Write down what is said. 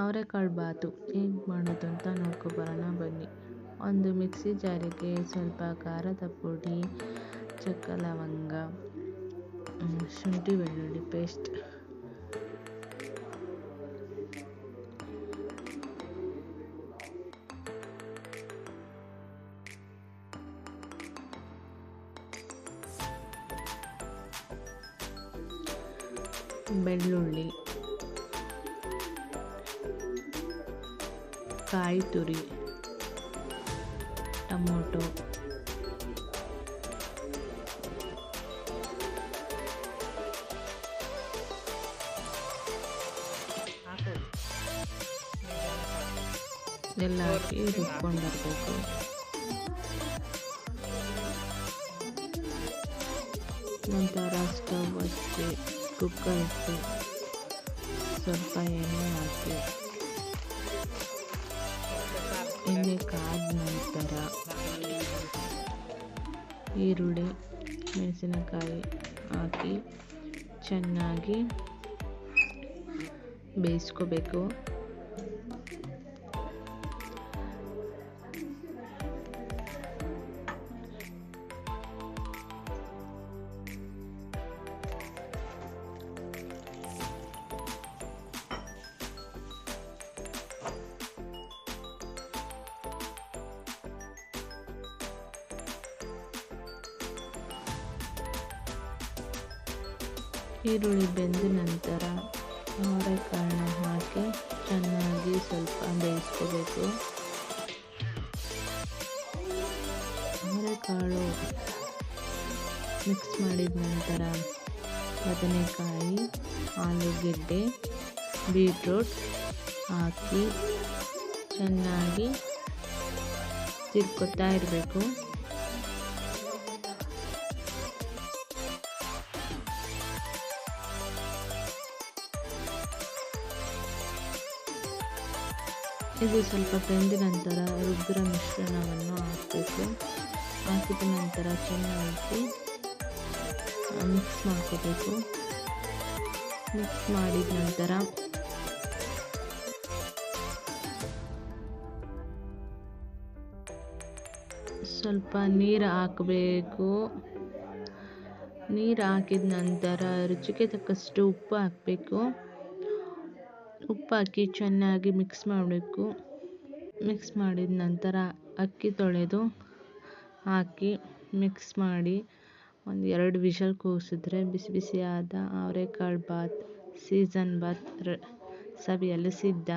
ಅವರೆಕಾಳು ಬಾತು. ಹೇಗೆ ಮಾಡೋದು ಅಂತ ನೋಡ್ಕೊಬರೋಣ ಬನ್ನಿ. ಒಂದು ಮಿಕ್ಸಿ ಜಾರಿಗೆ ಸ್ವಲ್ಪ ಖಾರದ ಪುಡಿ, ಚಕ್ಕ ಲವಂಗ ಶುಂಠಿ ಬೆಳ್ಳುಳ್ಳಿ ಪೇಸ್ಟ್. ಬೆಳ್ಳುಳ್ಳಿ ಕಾಯಿ ತುರಿ ಟೊಮೊಟೊ ಎಲ್ಲ ಹಾಕಿ ರುಬ್ಕೊಂಡು ಬರಬೇಕು ನಂತರ ಸ್ಟವ್ ಹಚ್ಚಿ ಕುಕ್ಕರ್ ಇಟ್ಟು ಸ್ವಲ್ಪ ಎಣ್ಣೆ ಹಾಕಿ ಎಣ್ಣೆ ಕಾದ ನಂತರ ಈರುಳ್ಳಿ ಮೆಣಸಿನಕಾಯಿ ಹಾಕಿ ಚೆನ್ನಾಗಿ ಬೇಯಿಸ್ಕೋಬೇಕು. ಈರುಳ್ಳಿ ಬೆಂದ ನಂತರ ಅವರೆಕಾಳನ್ನ ಹಾಕಿ ಚೆನ್ನಾಗಿ ಸ್ವಲ್ಪ ಬೇಯಿಸ್ಕೋಬೇಕು. ಅವರೆಕಾಳು ಮಿಕ್ಸ್ ಮಾಡಿದ ನಂತರ ಬದನೆಕಾಯಿ, ಆಲೂಗೆಡ್ಡೆ ಬೀಟ್ರೂಟ್ ಹಾಕಿ ಚೆನ್ನಾಗಿ ತಿರ್ಕೊತಾ ಇರಬೇಕು. ಇದು ಸ್ವಲ್ಪ ಬೆಂದ ನಂತರ ರುದ್ರ ಮಿಶ್ರಣವನ್ನು ಹಾಕಬೇಕು. ಹಾಕಿದ ನಂತರ ಚೆನ್ನಾಗಿ ಮಿಕ್ಸ್ ಮಾಡ್ಕೋಬೇಕು. ಮಿಕ್ಸ್ ಮಾಡಿದ ನಂತರ ಸ್ವಲ್ಪ ನೀರು ಹಾಕಬೇಕು. ನೀರು ಹಾಕಿದ ನಂತರ ರುಚಿಗೆ ತಕ್ಕಷ್ಟು ಉಪ್ಪು ಹಾಕಬೇಕು. ಉಪ್ಪು ಹಾಕಿ ಚೆನ್ನಾಗಿ ಮಿಕ್ಸ್ ಮಾಡಬೇಕು. ಮಿಕ್ಸ್ ಮಾಡಿದ ನಂತರ ಅಕ್ಕಿ ತೊಳೆದು ಹಾಕಿ ಮಿಕ್ಸ್ ಮಾಡಿ ಒಂದು ಎರಡು ವಿಷಲ್ ಕೂಗಿಸಿದ್ರೆ ಬಿಸಿ ಬಿಸಿಯಾದ ಅವರೆಕಾಳು ಬಾತ್ ಸೀಸನ್ ಬಾತ್ ರ, ಸವಿಯಲು ಸಿದ್ಧ.